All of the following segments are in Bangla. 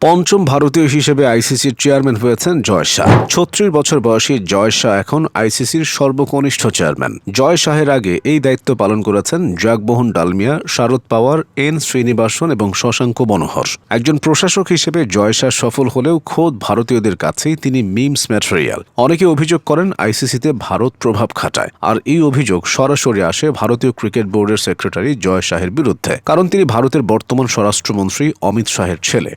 পঞ্চম ভারতীয় হিসেবে আইসিসির চেয়ারম্যান হয়েছেন জয় শাহ। ছত্রিশ বছর বয়সী জয় শাহ এখন আইসিসির সর্বকনিষ্ঠ চেয়ারম্যান। জয় শাহের আগে এই দায়িত্ব পালন করেছেন জগমোহন ডালমিয়া, শারদ পাওয়ার, এন শ্রীনিবাসন এবং শশাঙ্ক মনোহর। একজন প্রশাসক হিসেবে জয় শাহ সফল হলেও খোদ ভারতীয়দের কাছেই তিনি মিমস ম্যাটেরিয়াল। অনেকে অভিযোগ করেন আইসিসিতে ভারত প্রভাব খাটায়। আর এই অভিযোগ সরাসরি আসে ভারতীয় ক্রিকেট বোর্ডের সেক্রেটারি জয় শাহের বিরুদ্ধে। কারণ তিনি ভারতের বর্তমান স্বরাষ্ট্রমন্ত্রী অমিত শাহের ছেলে।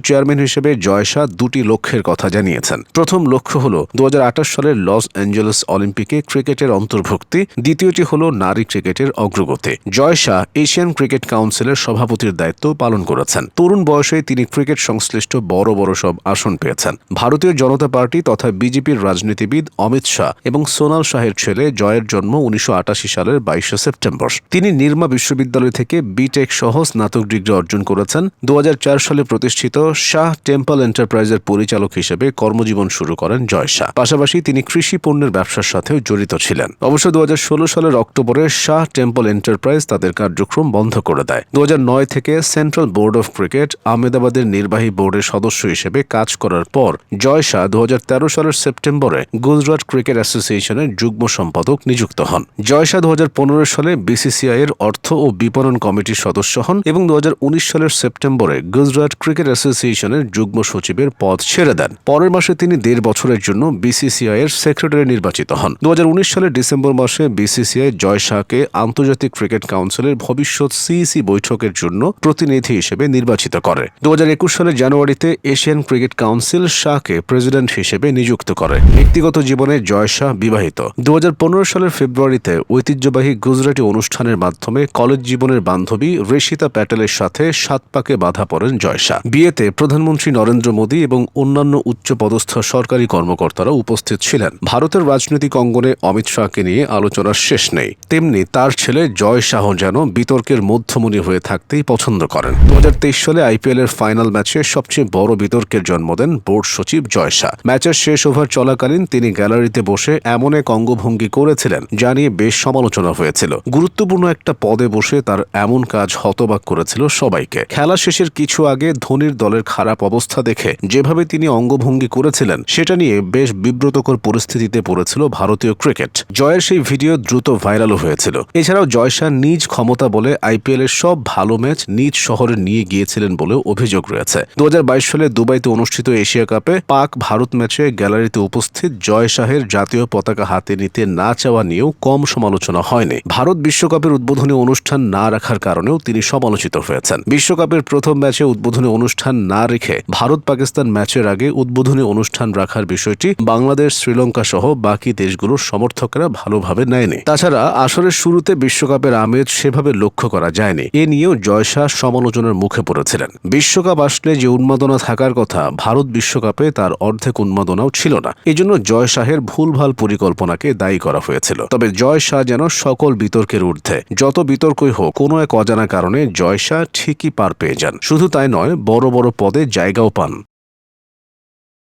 আইসিসির চেয়ারম্যান হিসেবে জয় শাহ দুটি লক্ষ্যের কথা জানিয়েছেন। প্রথম লক্ষ্য হল দু হাজার আঠাশ সালের লস অ্যাঞ্জেলেস অলিম্পিকে ক্রিকেটের অন্তর্ভুক্তি। দ্বিতীয়টি হল নারী ক্রিকেটের অগ্রগতি। জয় শাহ এশিয়ান ক্রিকেট কাউন্সিলের সভাপতির দায়িত্ব পালন করেছেন। তরুণ বয়সে তিনি ক্রিকেট সংশ্লিষ্ট বড় বড় সব আসন পেয়েছেন। ভারতীয় জনতা পার্টি তথা বিজেপির রাজনীতিবিদ অমিত শাহ এবং সোনাল শাহের ছেলে জয়ের জন্ম উনিশশো আটাশি সালের বাইশে সেপ্টেম্বর। তিনি নির্মা বিশ্ববিদ্যালয় থেকে বিটেক সহ স্নাতক ডিগ্রি অর্জন করেছেন। দু হাজার চার সালে প্রতিষ্ঠিত শাহ টেম্পল এন্টারপ্রাইজের পরিচালক হিসেবে কর্মজীবন শুরু করেন জয় শাহ। পাশাপাশি তিনি কৃষি পণ্যের ব্যবসার সাথেও জড়িত ছিলেন। অবশ্য দু হাজার ষোলো সালের অক্টোবরে শাহ টেম্পল এন্টারপ্রাইজ তাদের কার্যক্রম বন্ধ করে দেয়। দু হাজার নয় থেকে সেন্ট্রাল বোর্ড অফ ক্রিকেট আহমেদাবাদের নির্বাহী বোর্ডের সদস্য হিসেবে কাজ করার পর জয় শাহ দু হাজার তেরো সালের সেপ্টেম্বরে গুজরাট ক্রিকেট অ্যাসোসিয়েশনের যুগ্ম সম্পাদক নিযুক্ত হন। জয় শাহ দুহাজার পনেরো সালে বিসিসিআই এর অর্থ ও বিপণন কমিটির সদস্য হন এবং দু হাজার উনিশ সালের সেপ্টেম্বরে গুজরাট ক্রিকেট অ্যাসোসিয়েশনের যুগ্ম সচিবের পদ ছেড়ে দেন। পরের মাসে তিনি দেড় বছরের জন্য বিসিসিআই এর সেক্রেটারি নির্বাচিত হন। দুহাজার উনিশ সালের ডিসেম্বর মাসে বিসিসিআই জয় শাহকে আন্তর্জাতিক ক্রিকেট কাউন্সিলের ভবিষ্যৎ সিইসি বৈঠকের জন্য প্রতিনিধি হিসেবে নির্বাচিত করে। দুহাজার একুশ সালের জানুয়ারিতে এশিয়ান ক্রিকেট কাউন্সিল শাহকে প্রেসিডেন্ট হিসেবে নিযুক্ত করে। ব্যক্তিগত জীবনে জয় শাহ বিবাহিত। দু হাজার পনেরো সালের ফেব্রুয়ারিতে ঐতিহ্যবাহী গুজরাটি অনুষ্ঠানের মাধ্যমে কলেজ জীবনের বান্ধবী ঋষিতা প্যাটেলের সাথে সাত পাকে বাধা পড়েন জয় শাহ। বিয়েতে প্রধানমন্ত্রী নরেন্দ্র মোদী এবং অন্যান্য উচ্চপদস্থ সরকারি কর্মকর্তারা উপস্থিত ছিলেন। ভারতের রাজনৈতিক অঙ্গনে অমিত শাহকে নিয়ে আলোচনার শেষ নেই। তেমনি তার ছেলে জয় শাহ যেন বিতর্কের মধ্যমণি হয়ে থাকতেই পছন্দ করেন। দু হাজার তেইশ সালে আইপিএল এর ফাইনাল ম্যাচে সবচেয়ে বড় বিতর্কের জন্ম দেন বোর্ড সচিব জয় শাহ। ম্যাচের শেষ ওভার চলাকালীন তিনি গ্যালারিতে বসে এমন এক অঙ্গভঙ্গি করেছিলেন যা নিয়ে বেশ সমালোচনা হয়েছিল। গুরুত্বপূর্ণ একটা পদে বসে তার এমন কাজ হতবাক করেছিল সবাইকে। খেলা শেষের কিছু আগে ধোনির দলের খারাপ অবস্থা দেখে যেভাবে তিনি অঙ্গভঙ্গি করেছিলেন, সেটা নিয়ে বেশ বিব্রতকর পরিস্থিতিতে পড়েছিল ভারতীয় ক্রিকেট। জয়ের সেই ভিডিও দ্রুত ভাইরালও হয়েছিল। এছাড়াও জয় শাহ নিজ ক্ষমতা বলে আইপিএল এর সব ভালো ম্যাচ নিজ শহরে নিয়ে গিয়েছিলেন বলেও অভিযোগ রয়েছে। দু সালে দুবাইতে অনুষ্ঠিত এশিয়া কাপে পাক ভারত ম্যাচে গ্যালারিতে উপস্থিত জয় শাহের জাতীয় পতাকা হাতে নিতে না চাওয়া নিয়েও কম সমালোচনা হয়নি। ভারত বিশ্বকাপের উদ্বোধনী অনুষ্ঠান না রাখার কারণেও তিনি সমালোচিত হয়েছেন। বিশ্বকাপের প্রথম ম্যাচে উদ্বোধনী অনুষ্ঠান না রেখে ভারত পাকিস্তান ম্যাচের আগে উদ্বোধনী অনুষ্ঠান রাখার বিষয়টি বাংলাদেশ, শ্রীলঙ্কা সহ বাকি দেশগুলোর সমর্থকরা ভালোভাবে নেয়নি। তাছাড়া আসরের শুরুতে বিশ্বকাপের আমেজ সেভাবে লক্ষ্য করা যায়নি। এ নিয়েও জয় শাহ সমালোচনার মুখে পড়েছিলেন। বিশ্বকাপ আসলে যে উন্মাদনা থাকার কথা, ভারত বিশ্বকাপে তার অর্ধেক উন্মাদনাও ছিল না। এজন্য জয় শাহের ভুলভাল পরিকল্পনাকে দায়ী করা হয়েছিল। তবে জয় শাহ যেন সকল বিতর্কের ঊর্ধ্বে। যত বিতর্কই হোক, কোনো এক অজানা কারণে জয় শাহ ঠিকই পার পেয়ে যান। শুধু তাই নয়, বড় বড় পদে জায়গাও পান।